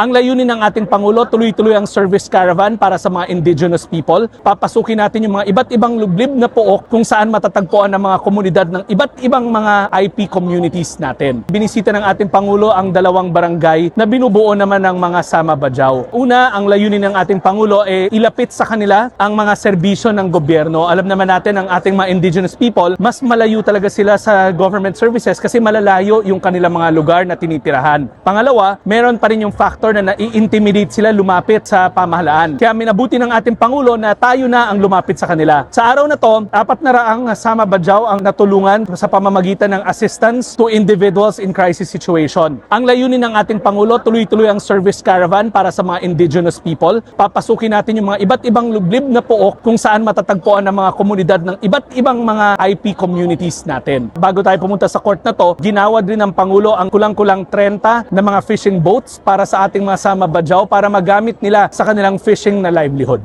Ang layunin ng ating Pangulo, tuloy-tuloy ang service caravan para sa mga indigenous people. Papasukin natin yung mga iba't ibang lublib na pook kung saan matatagpuan ang mga komunidad ng iba't ibang mga IP communities natin. Binisita ng ating Pangulo ang dalawang barangay na binubuo naman ng mga Sama Bajaw. Una, ang layunin ng ating Pangulo ay ilapit sa kanila ang mga serbisyo ng gobyerno. Alam naman natin ang ating mga indigenous people, mas malayo talaga sila sa government services kasi malalayo yung kanilang mga lugar na tinitirahan. Pangalawa, meron pa rin yung factor na nai-intimidate sila lumapit sa pamahalaan. Kaya minabuti ng ating Pangulo na tayo na ang lumapit sa kanila. Sa araw na to, apat na raang Sama Bajaw ang natulungan sa pamamagitan ng assistance to individuals in crisis situation. Ang layunin ng ating Pangulo, tuloy-tuloy ang service caravan para sa mga indigenous people. Papasukin natin yung mga iba't ibang lublib na pook kung saan matatagpuan ang mga komunidad ng iba't ibang mga IP communities natin. Bago tayo pumunta sa court na to, ginawad rin ng Pangulo ang kulang-kulang 30 na mga fishing boats para sa ating mga Sama Bajaw para magamit nila sa kanilang fishing na livelihood.